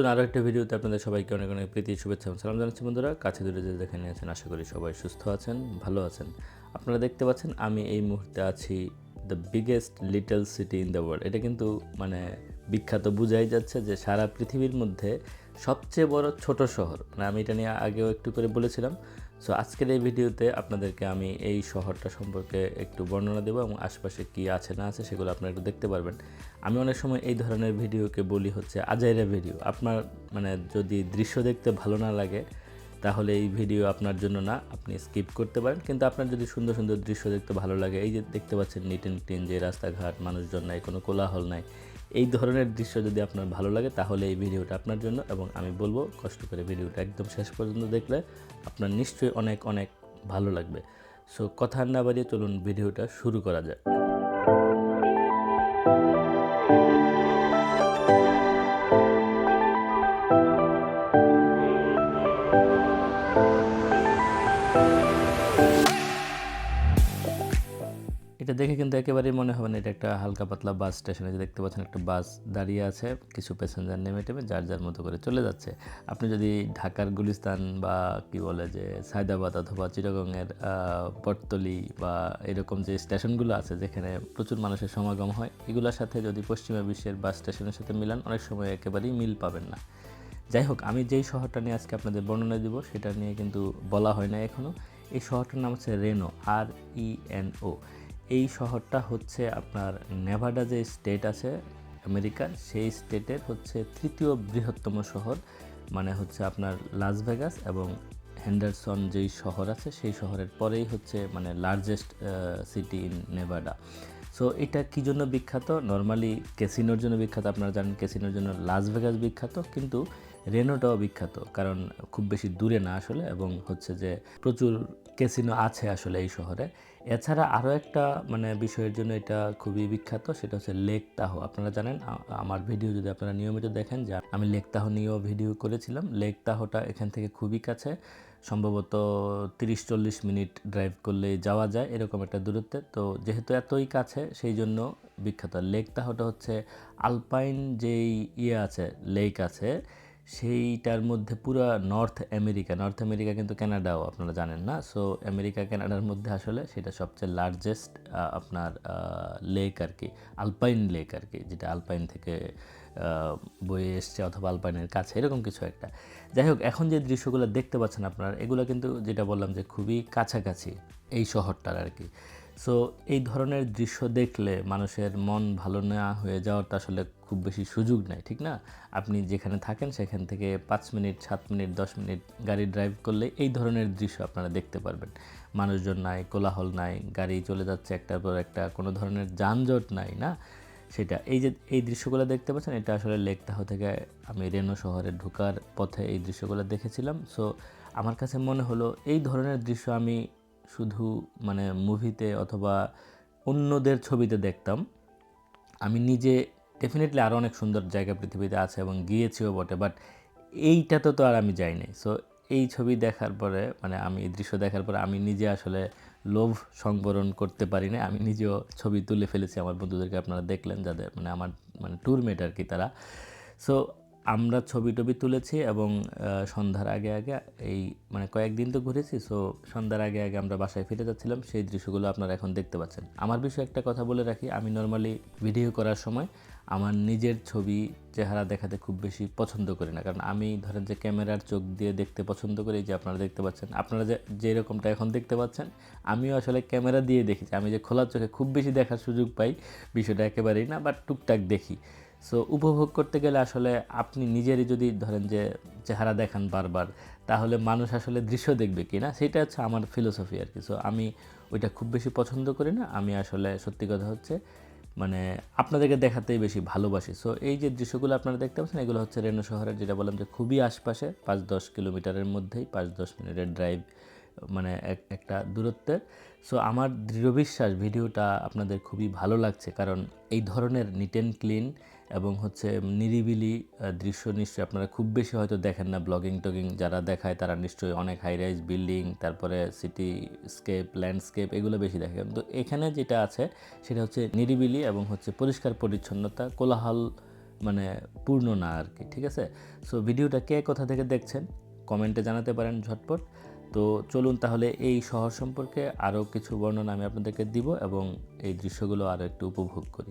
নতুন আরও একটা ভিডিওতে আপনাদের সবাইকে অনেক অনেক প্রীতি, শুভেচ্ছা সালাম জানাচ্ছি বন্ধুরা। কাছে দূরে যে দেখে নিয়েছেন, আশা করি সবাই সুস্থ আছেন, ভালো আছেন। আপনারা দেখতে পাচ্ছেন, আমি এই মুহূর্তে আছি the biggest little city in the world এটা কিন্তু মানে বিখ্যাত, বোঝাই যাচ্ছে যে সারা পৃথিবীর মধ্যে সবচেয়ে বড় ছোট শহর। মানে আমি এটা নিয়ে আগেও একটু করে বলেছিলাম সো আজকের এই ভিডিওতে আপনাদেরকে আমি এই শহরটা সম্পর্কে একটু বর্ণনা দেবো এবং আশপাশে কী আছে, না আছে সেগুলো আপনারা একটু দেখতে পারবেন। আমি অনেক সময় এই ধরনের ভিডিওকে বলি হচ্ছে আজাইরা ভিডিও। আপনার মানে যদি দৃশ্য দেখতে ভালো না লাগে, তাহলে এই ভিডিও আপনার জন্য না, আপনি স্কিপ করতে পারেন। কিন্তু আপনার যদি সুন্দর সুন্দর দৃশ্য দেখতে ভালো লাগে, এই যে দেখতে পাচ্ছেন নিট অ্যান্ড ক্লিন যে রাস্তাঘাট, মানুষজন নাই, কোনো কোলাহল নাই এই ধরনের দৃশ্য যদি আপনার ভালো লাগে, তাহলে এই ভিডিওটা আপনার জন্য এবং আমি বলব কষ্ট করে ভিডিওটা একদম শেষ পর্যন্ত দেখলে আপনার নিশ্চয়ই অনেক অনেক ভালো লাগবে। সো কথা না বাড়িয়ে চলুন ভিডিওটা শুরু করা যাক। এটা দেখে কিন্তু একেবারেই মনে হবে না, এটা একটা হালকা পাতলা বাস স্টেশনে। যে দেখতে পাচ্ছেন একটা বাস দাঁড়িয়ে আছে, কিছু প্যাসেঞ্জার নেমে টেমে যার যার মতো করে চলে যাচ্ছে। আপনি যদি ঢাকার গুলিস্তান বা কি বলে যে সায়দাবাদ অথবা চিটাগংয়ের পটতলি বা এরকম যে স্টেশনগুলো আছে যেখানে প্রচুর মানুষের সমাগম হয়, এগুলোর সাথে যদি পশ্চিমা বিশ্বের বাস স্টেশনের সাথে মিলান, অনেক সময় একেবারেই মিল পাবেন না। যাই হোক, আমি যেই শহরটা নিয়ে আজকে আপনাদের বর্ণনা দিব, সেটা নিয়ে কিন্তু বলা হয় না এখনও এই শহরটার নাম হচ্ছে রেনো আর ই এন ও এই শহরটা হচ্ছে আপনার নেভাডা যে স্টেট আছে আমেরিকার, সেই স্টেটের হচ্ছে তৃতীয় বৃহত্তম শহর মানে হচ্ছে আপনার লাস ভেগাস এবং হ্যান্ডারসন যেই শহর আছে, সেই শহরের পরেই হচ্ছে মানে largest city in Nevada so এটা কী জন্য বিখ্যাত? নর্মালি ক্যাসিনোর জন্য বিখ্যাত, আপনারা জানেন ক্যাসিনোর জন্য লাস ভেগাস বিখ্যাত, কিন্তু রেনোটাও বিখ্যাত, কারণ খুব বেশি দূরে না আসলে এবং হচ্ছে যে প্রচুর ক্যাসিনো আছে আসলে এই শহরে। এছাড়া আরও একটা মানে বিষয়ের জন্য এটা খুবই বিখ্যাত, সেটা হচ্ছে লেক তাহো। আপনারা জানেন আমার ভিডিও যদি আপনারা নিয়মিত দেখেন, যে আমি লেক তাহো নিয়েও ভিডিও করেছিলাম, লেক তাহোটা এখান থেকে খুবই কাছে, সম্ভবত তিরিশ চল্লিশ মিনিট ড্রাইভ করলে যাওয়া যায়, এরকম একটা দূরত্বে। তো যেহেতু এতই কাছে, সেই জন্য বিখ্যাত। লেক তাহোটা হচ্ছে আলপাইন যেই ইয়ে আছে, লেক আছে সেইটার মধ্যে পুরো নর্থ আমেরিকা নর্থ আমেরিকা কিন্তু কানাডাও আপনারা জানেন না। সো আমেরিকা, কানাডার মধ্যে আসলে সেটা সবচেয়ে লার্জেস্ট আপনার লেক আর কি আলপাইন লেক আর কি, যেটা আলপাইন থেকে বয়ে এসছে অথবা আলপাইনের কাছে, এরকম কিছু একটা। যাই হোক, এখন যে দৃশ্যগুলো দেখতে পাচ্ছেন আপনারা, এগুলো কিন্তু যেটা বললাম যে খুবই কাছাকাছি এই শহরটার আর কি। সো এই ধরনের দৃশ্য দেখলে মানুষের মন ভালো না হয়ে যাওয়ারটা আসলে খুব বেশি সুযোগ নাই ঠিক না? আপনি যেখানে থাকেন সেখান থেকে পাঁচ মিনিট, সাত মিনিট, দশ মিনিট গাড়ি ড্রাইভ করলে এই ধরনের দৃশ্য আপনারা দেখতে পারবেন। মানুষজন নাই, কোলাহল নাই, গাড়ি চলে যাচ্ছে একটার পর একটা, কোনো ধরনের যানজট নাই, না? সেটা, এই যে, এই দৃশ্যগুলো দেখতে পাচ্ছেন, এটা আসলে লেকতাহ থেকে আমি রেনো শহরে ঢোকার পথে এই দৃশ্যগুলো দেখেছিলাম। সো আমার কাছে মনে হলো এই ধরনের দৃশ্য আমি শুধু মানে মুভিতে অথবা অন্যদের ছবিতে দেখতাম। আমি নিজে ডেফিনেটলি আরও অনেক সুন্দর জায়গা পৃথিবীতে আছে এবং গিয়েছিও বটে বাট এইটাতে তো আর আমি যাইনি। সো এই ছবি দেখার পরে মানে আমি এই দৃশ্য দেখার পরে আমি নিজে আসলে লোভ সংবরণ করতে পারি না আমি নিজেও ছবি তুলে ফেলেছি। আমার বন্ধুদেরকে আপনারা দেখলেন যাদের মানে আমার মানে ট্যুরমেট আর কি তারা। সো আমরা ছবি টবি তুলেছি এবং সন্ধ্যার আগে আগে এই মানে কয়েকদিন তো ঘুরেছি সো সন্ধ্যার আগে আগে আমরা বাসায় ফিরে যাচ্ছিলাম, সেই দৃশ্যগুলো আপনারা এখন দেখতে পাচ্ছেন। আমার বিষয়ে একটা কথা বলে রাখি, আমি নর্মালি ভিডিও করার সময় আমার নিজের ছবি চেহারা দেখাতে খুব বেশি পছন্দ করি না। কারণ আমি ধরেন যে ক্যামেরার চোখ দিয়ে দেখতে পছন্দ করি যে আপনারা দেখতে পাচ্ছেন, আপনারা যে, যেরকমটা এখন দেখতে পাচ্ছেন, আমিও আসলে ক্যামেরা দিয়ে দেখেছি আমি যে খোলার চোখে খুব বেশি দেখার সুযোগ পাই, বিষয়টা একেবারেই না বাট টুকটাক দেখি। সো উপভোগ করতে গেলে আসলে আপনি নিজেরই যদি ধরেন যে চেহারা দেখান বারবার, তাহলে মানুষ আসলে দৃশ্য দেখবে কি না সেটা হচ্ছে আমার ফিলোসফি আর কি। সো আমি ওইটা খুব বেশি পছন্দ করি না। আমি আসলে সত্যি কথা হচ্ছে মানে আপনাদেরকে দেখাতেই বেশি ভালোবাসি। সো এই যে দৃশ্যগুলো আপনারা দেখতে পাচ্ছেন, এগুলো হচ্ছে রেনো শহরের যেটা বললাম যে খুবই আশপাশে, পাঁচ দশ কিলোমিটারের মধ্যেই, পাঁচ দশ মিনিটের ড্রাইভ মানে এক, একটা দূরত্বের। সো আমার দৃঢ় বিশ্বাস ভিডিওটা আপনাদের খুবই ভালো লাগছে কারণ এই ধরনের নিট অ্যান্ড ক্লিন এবং হচ্ছে নিরিবিলি দৃশ্য নিশ্চয়ই আপনারা খুব বেশি হয়তো দেখেন না ব্লগিং টগিং যারা দেখায় তারা নিশ্চয়ই অনেক হাই রাইজ বিল্ডিং তারপরে সিটি স্কেপ ল্যান্ডস্কেপ এগুলো বেশি দেখে তো এখানে যেটা আছে সেটা হচ্ছে নিরিবিলি এবং হচ্ছে পরিষ্কার পরিচ্ছন্নতা, কোলাহল মানে পূর্ণ না আর কি ঠিক আছে? সো ভিডিওটা কে কোথা থেকে দেখছেন? কমেন্টে জানাতে পারেন ঝটপট। তো চলুন তাহলে এই শহর সম্পর্কে আরও কিছু বর্ণনা আমি আপনাদেরকে দিব এবং এই দৃশ্যগুলো আরও একটু উপভোগ করি।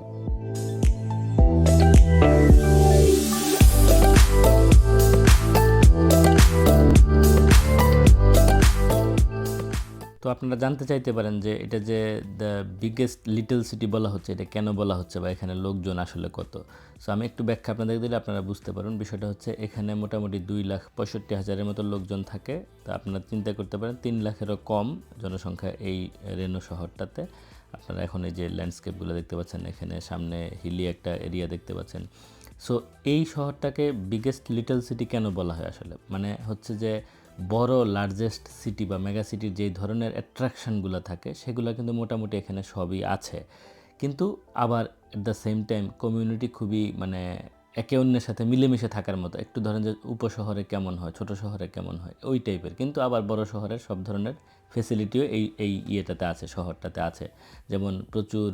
তো আপনারা জানতে চাইতে পারেন যে এটা যে দ্য বিগেস্ট লিটল সিটি বলা হচ্ছে, এটা কেন বলা হচ্ছে বা এখানে লোকজন আসলে কত? সো আমি একটু ব্যাখ্যা আপনাদের দিলে আপনারা বুঝতে পারুন। বিষয়টা হচ্ছে এখানে মোটামুটি দুই লাখ পঁয়ষট্টি হাজারের মতো লোকজন থাকে। তা আপনারা চিন্তা করতে পারেন, তিন লাখেরও কম জনসংখ্যা এই রেনো শহরটাতে। আপনারা এখন এই যে ল্যান্ডস্কেপগুলো দেখতে পাচ্ছেন, এখানে সামনে হিলি একটা এরিয়া দেখতে পাচ্ছেন। সো এই শহরটাকে বিগেস্ট লিটল সিটি কেন বলা হয় আসলে? মানে হচ্ছে যে বড় লার্জেস্ট সিটি বা মেগা সিটির যেই ধরনের অ্যাট্রাকশনগুলো থাকে, সেগুলো কিন্তু মোটামুটি এখানে সবই আছে। কিন্তু আবার at the same time community খুবই মানে একে অন্যের সাথে মিলেমিশে থাকার মতো। একটু ধরেন যে উপশহরে কেমন হয়, ছোট শহরে কেমন হয়, ওই টাইপের কিন্তু আবার বড় শহরের সব ধরনের ফেসিলিটিও এই এই ইয়েটাতে আছে, শহরটাতে আছে। যেমন প্রচুর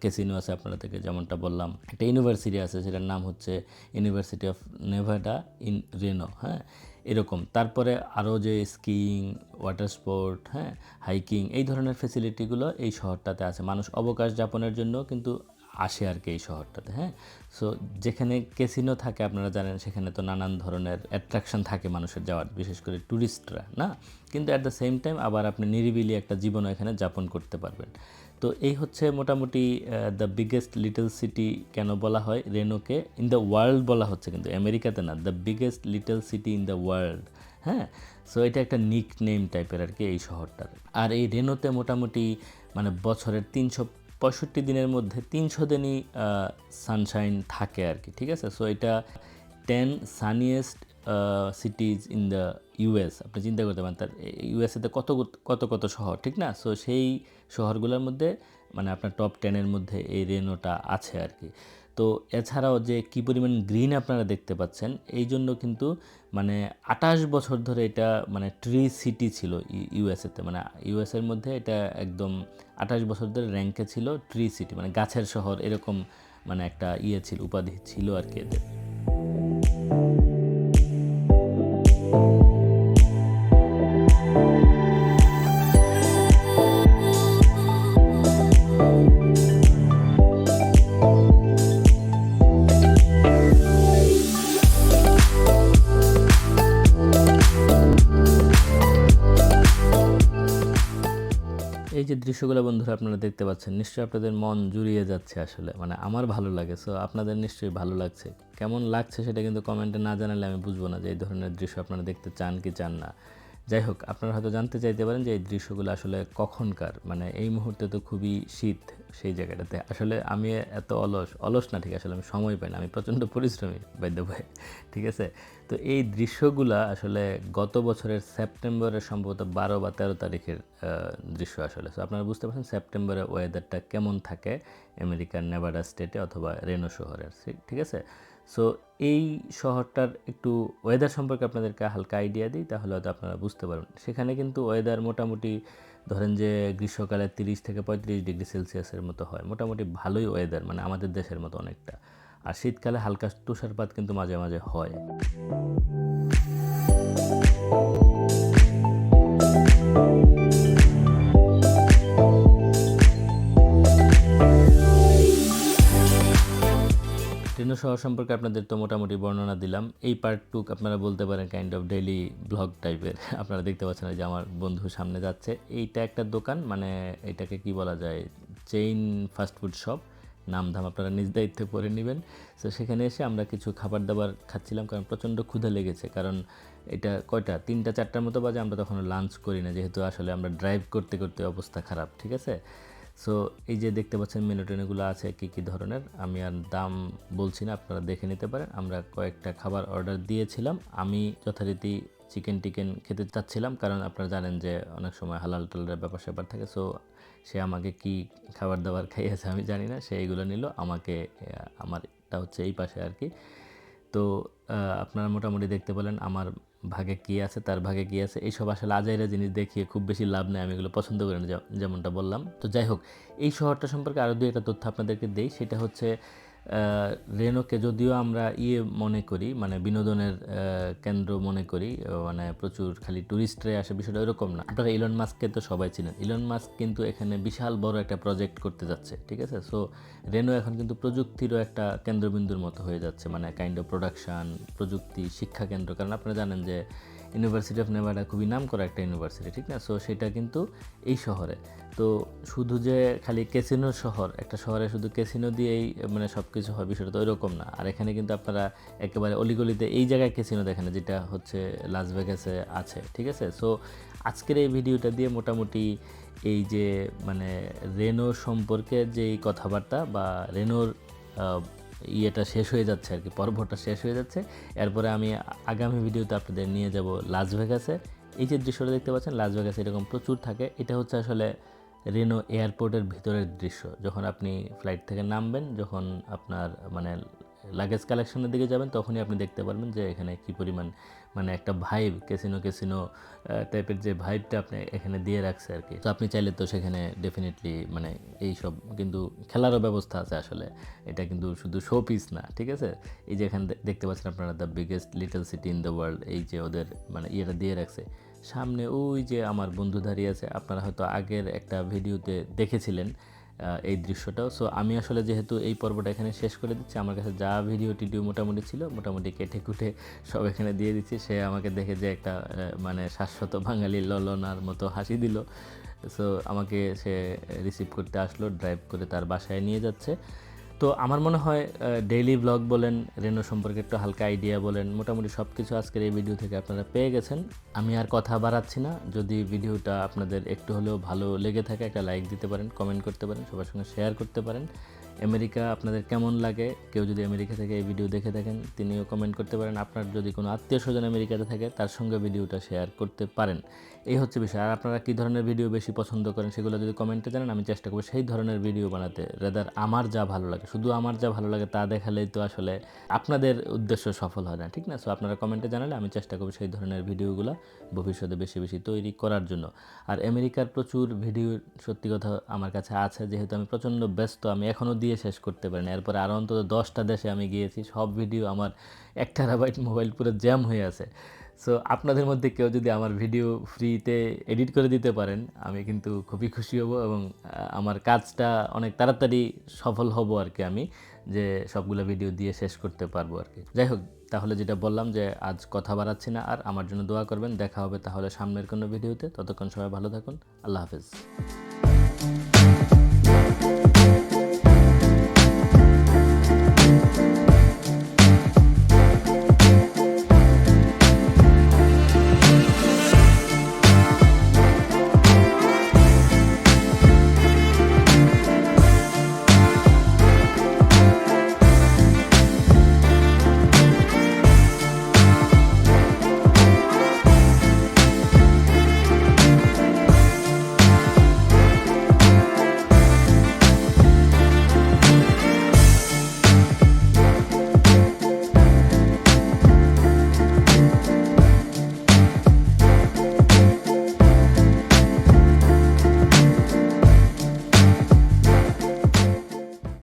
ক্যাসিনো আছে আপনারা থেকে, যেমনটা বললাম। একটা ইউনিভার্সিটি আছে, সেটার নাম হচ্ছে university of Nevada in Reno হ্যাঁ? এরকম। তারপরে আরও যে স্কিইং, ওয়াটার স্পোর্ট হ্যাঁ হাইকিং, এই ধরনের ফেসিলিটিগুলো এই শহরটাতে আছে। মানুষ অবকাশ যাপনের জন্য কিন্তু আসে আর কি এই শহরটাতে হ্যাঁ। সো যেখানে ক্যাসিনো থাকে আপনারা জানেন, সেখানে তো নানান ধরনের অ্যাট্রাকশন থাকে মানুষের যাওয়ার, বিশেষ করে ট্যুরিস্টরা না? কিন্তু অ্যাট দ্য সেম টাইম আবার আপনি নিরিবিলি একটা জীবনও এখানে যাপন করতে পারবেন। তো এই হচ্ছে মোটামুটি দ্য বিগেস্ট লিটল সিটি কেন বলা হয়? রেনোকে ইন দ্য ওয়ার্ল্ড বলা হচ্ছে কিন্তু, আমেরিকাতে না the biggest little city in the world হ্যাঁ? সো এটা একটা নিক নেম টাইপের আর কি এই শহরটার। আর এই রেনোতে মোটামুটি মানে বছরের তিনশো পঁয়ষট্টি দিনের মধ্যে তিনশো দিনই সানশাইন থাকে আর কি, ঠিক আছে? সো এটা ten sunniest cities in the US, আপনি চিন্তা করতে পারেন, তার ইউএসএতে কত কত কত শহর, ঠিক না? সো সেই শহরগুলোর মধ্যে মানে আপনার টপ টেনের মধ্যে এই রেনোটা আছে আর কি। তো এছাড়াও যে কী পরিমাণ গ্রিন আপনারা দেখতে পাচ্ছেন, এই জন্য কিন্তু মানে আঠাশ বছর ধরে এটা মানে ট্রি সিটি ছিল ইউএসএতে। মানে ইউএসএর মধ্যে এটা একদম আঠাশ বছর ধরে র্যাঙ্কে ছিল ট্রি সিটি মানে গাছের শহর, এরকম মানে একটা ইয়ে ছিল, উপাধি ছিল আর কি এদের। দৃশ্যগুলো বন্ধুরা আপনারা দেখতে পাচ্ছেন। নিশ্চয়ই আপনাদের মন জুড়িয়ে যাচ্ছে আসলে। মানে আমার ভালো লাগে সো আপনাদের নিশ্চয়ই ভালো লাগছে। কেমন লাগছে সেটা কিন্তু কমেন্টে না জানালে আমি বুঝব না যে এই ধরনের দৃশ্য আপনারা দেখতে চান কি চান না। যাই হোক, আপনারা হয়তো জানতে চাইতে পারেন যে এই দৃশ্যগুলো আসলে কখনকার মানে এই মুহূর্তে তো খুবই শীত সেই জায়গাটাতে। আসলে আমি এত অলস অলস না ঠিক, আসলে আমি সময় পাই না, আমি প্রচণ্ড পরিশ্রমী বাইদ্য ভাই ঠিক আছে? তো এই দৃশ্যগুলা আসলে গত বছরের সেপ্টেম্বরের সম্ভবত বারো বা তেরো তারিখের দৃশ্য আসলে। সো আপনারা বুঝতে পারছেন সেপ্টেম্বরে ওয়েদারটা কেমন থাকে আমেরিকার নেভাডা স্টেটে অথবা রেনো শহরের ঠিক আছে? সো এই শহরটার একটু ওয়েদার সম্পর্কে আপনাদেরকে হালকা আইডিয়া দিই, তাহলে হয়তো আপনারা বুঝতে পারবেন। সেখানে কিন্তু ওয়েদার মোটামুটি ধরেন যে গ্রীষ্মকালে তিরিশ থেকে পঁয়ত্রিশ ডিগ্রি সেলসিয়াসের মতো হয়। মোটামুটি ভালোই ওয়েদার মানে আমাদের দেশের মতো অনেকটা। আর শীতকালে হালকা তুষারপাত কিন্তু মাঝে মাঝে হয়। রেনো শহর সম্পর্কে আপনাদের তো মোটামুটি বর্ণনা দিলাম। এই পার্টটুক আপনারা বলতে পারেন কাইন্ড অফ ডেইলি ব্লগ টাইপের আপনারা দেখতে পাচ্ছেন যে আমার বন্ধু সামনে যাচ্ছে। এইটা একটা দোকান মানে এটাকে কি বলা যায়? চেইন ফাস্টফুড শপ নাম ধাম আপনারা নিজ দায়িত্বে পরে নেবেন। তো সেখানে এসে আমরা কিছু খাবার দাবার খাচ্ছিলাম কারণ প্রচণ্ড ক্ষুধা লেগেছে। কারণ এটা কয়টা? তিনটা, চারটার মতো বাজে, আমরা তখন লাঞ্চ করি না। যেহেতু আসলে আমরা ড্রাইভ করতে করতে অবস্থা খারাপ, ঠিক আছে? সো এই যে দেখতে পাচ্ছেন মেনু টেনুগুলো আছে কী কী ধরনের, আমি আর দাম বলছি না, আপনারা দেখে নিতে পারেন। আমরা কয়েকটা খাবার অর্ডার দিয়েছিলাম। আমি যথারীতি চিকেন টিকেন খেতে চাচ্ছিলাম, কারণ আপনারা জানেন যে অনেক সময় হালাল টালালের ব্যাপার স্যাপার থাকে। সো সে আমাকে কি খাবার দাবার খাইয়েছে আমি জানি না, সে এইগুলো নিল। আমাকে আমারটা হচ্ছে এই পাশে আর কি। তো আপনারা মোটামুটি দেখতে পেলেন আমার ভাগে কী আছে, তার ভাগে কী আছে। এইসব আসলে আজাইরা জিনিস দেখিয়ে খুব বেশি লাভ নেই, আমি এগুলো পছন্দ করি না যেমনটা বললাম। তো যাই হোক, এই শহরটা সম্পর্কে আরও দুই একটা তথ্য আপনাদেরকে দেই। সেটা হচ্ছে রেনোকে যদিও আমরা ইয়ে মনে করি মানে বিনোদনের কেন্দ্র মনে করি মানে প্রচুর খালি টুরিস্টরা আসে, বিষয়টা এরকম না। আপনারা ইলন মাস্ককে তো সবাই চিনেন। ইলন মাস্ক কিন্তু এখানে বিশাল বড় একটা প্রজেক্ট করতে যাচ্ছে, ঠিক আছে? সো রেনো এখন কিন্তু প্রযুক্তিরও একটা কেন্দ্রবিন্দুর মতো হয়ে যাচ্ছে মানে কাইন্ড অফ প্রোডাকশন প্রযুক্তি, শিক্ষা কেন্দ্র। কারণ আপনারা জানেন যে ইউনিভার্সিটি অফ নেভাডা খুবই নাম করা একটা ইউনিভার্সিটি ঠিক না? সো সেটা কিন্তু এই শহরে। তো শুধু যে খালি ক্যাসিনো শহর, একটা শহরে শুধু ক্যাসিনো দিয়েই মানে সব কিছু হয়, বিষয়টা তো ওইরকম না। আর এখানে কিন্তু আপনারা একেবারে অলিগলিতে এই জায়গায় ক্যাসিনো দেখেন যেটা হচ্ছে লাস ভেগাসে আছে, ঠিক আছে? সো আজকের এই ভিডিওটা দিয়ে মোটামুটি এই যে মানে রেনো সম্পর্কে যেই কথাবার্তা বা রেনোর ইয়েটা শেষ হয়ে যাচ্ছে আর কি, পর্বটা শেষ হয়ে যাচ্ছে। এরপরে আমি আগামী ভিডিওতে আপনাদের নিয়ে যাব লাস ভেগাসে এই যে দৃশ্যটা দেখতে পাচ্ছেন লাস ভেগাসে এরকম প্রচুর থাকে। এটা হচ্ছে আসলে রেনো এয়ারপোর্টের ভিতরের দৃশ্য। যখন আপনি ফ্লাইট থেকে নামবেন, যখন আপনার মানে লাগেজ কালেকশনের দিকে যাবেন, তখনই আপনি দেখতে পারবেন যে এখানে কী পরিমাণ মানে একটা ভাইব ক্যাসিনো ক্যাসিনো টাইপের যে ভাইবটা আপনি এখানে দিয়ে রাখছে আর কি। তো আপনি চাইলে তো সেখানে ডেফিনেটলি মানে এই সব কিন্তু খেলারও ব্যবস্থা আছে আসলে। এটা কিন্তু শুধু শো পিস না, ঠিক আছে? এই যে এখানে দেখতে পাচ্ছেন আপনারা the biggest little city in the world এই যে ওদের মানে ইয়েটা দিয়ে রাখছে। সামনে ওই যে আমার বন্ধু দাঁড়িয়ে আছে, আপনারা হয়তো আগের একটা ভিডিওতে দেখেছিলেন। এই দৃশ্যটাও। সো আমি আসলে যেহেতু এই পর্বটা এখানে শেষ করে দিচ্ছি, আমার কাছে যা ভিডিও টিডিও মোটামুটি ছিল, মোটামুটি কেটে কুটে সব এখানে দিয়ে দিচ্ছি। সে আমাকে দেখে যে একটা মানে শাশ্বত বাঙালি ললনার মতো হাসি দিল। সো আমাকে সে রিসিভ করতে আসলো ড্রাইভ করে তার বাসায় নিয়ে যাচ্ছে। তো আমার মনে হয় ডেইলি ব্লগ বলেন, রেনো সম্পর্কে একটু হালকা আইডিয়া বলেন, মোটামুটি সব কিছু আজকের এই ভিডিও থেকে আপনারা পেয়ে গেছেন। আমি আর কথা বাড়াচ্ছি না, যদি ভিডিওটা আপনাদের একটু হলেও ভালো লেগে থাকে, একটা লাইক দিতে পারেন কমেন্ট করতে পারেন, সবার সঙ্গে শেয়ার করতে পারেন। আমেরিকা, আপনাদের কেমন লাগে? কেউ যদি আমেরিকা থেকে এই ভিডিও দেখে থাকেন, তিনিও কমেন্ট করতে পারেন। আপনার যদি কোনো আত্মীয় স্বজন আমেরিকাতে থাকে, তার সঙ্গে ভিডিওটা শেয়ার করতে পারেন। এই হচ্ছে বিষয়। আর আপনারা কী ধরনের ভিডিও বেশি পছন্দ করেন, সেগুলো যদি কমেন্টে জানান, আমি চেষ্টা করব সেই ধরনের ভিডিও বানাতে। রেদার আমার যা ভালো লাগে, শুধু আমার যা ভালো লাগে তা দেখালেই তো আসলে আপনাদের উদ্দেশ্য সফল হয় না, ঠিক না? সো আপনারা কমেন্টে জানালে আমি চেষ্টা করব সেই ধরনের ভিডিওগুলো ভবিষ্যতে বেশি বেশি তৈরি করার জন্য। আর আমেরিকার প্রচুর ভিডিও সত্যি কথা আমার কাছে আছে, যেহেতু আমি প্রচণ্ড ব্যস্ত, আমি এখনও দিয়ে শেষ করতে পারি না এরপরে আরও অন্তত দশটা দেশে আমি গিয়েছি, সব ভিডিও আমার এক টেরাবাইট মোবাইল পুরো জ্যাম হয়ে আছে। সো আপনাদের মধ্যে কেউ যদি আমার ভিডিও ফ্রিতে এডিট করে দিতে পারেন, আমি কিন্তু খুবই খুশি হব এবং আমার কাজটা অনেক তাড়াতাড়ি সফল হব আর কি আমি, যে সবগুলো ভিডিও দিয়ে শেষ করতে পারব আর কি। যাই হোক, তাহলে যেটা বললাম যে আজ কথা বাড়াচ্ছি না, আর আমার জন্য দোয়া করবেন। দেখা হবে তাহলে সামনের কোনো ভিডিওতে ততক্ষণ সবাই ভালো থাকুন। আল্লাহ হাফেজ।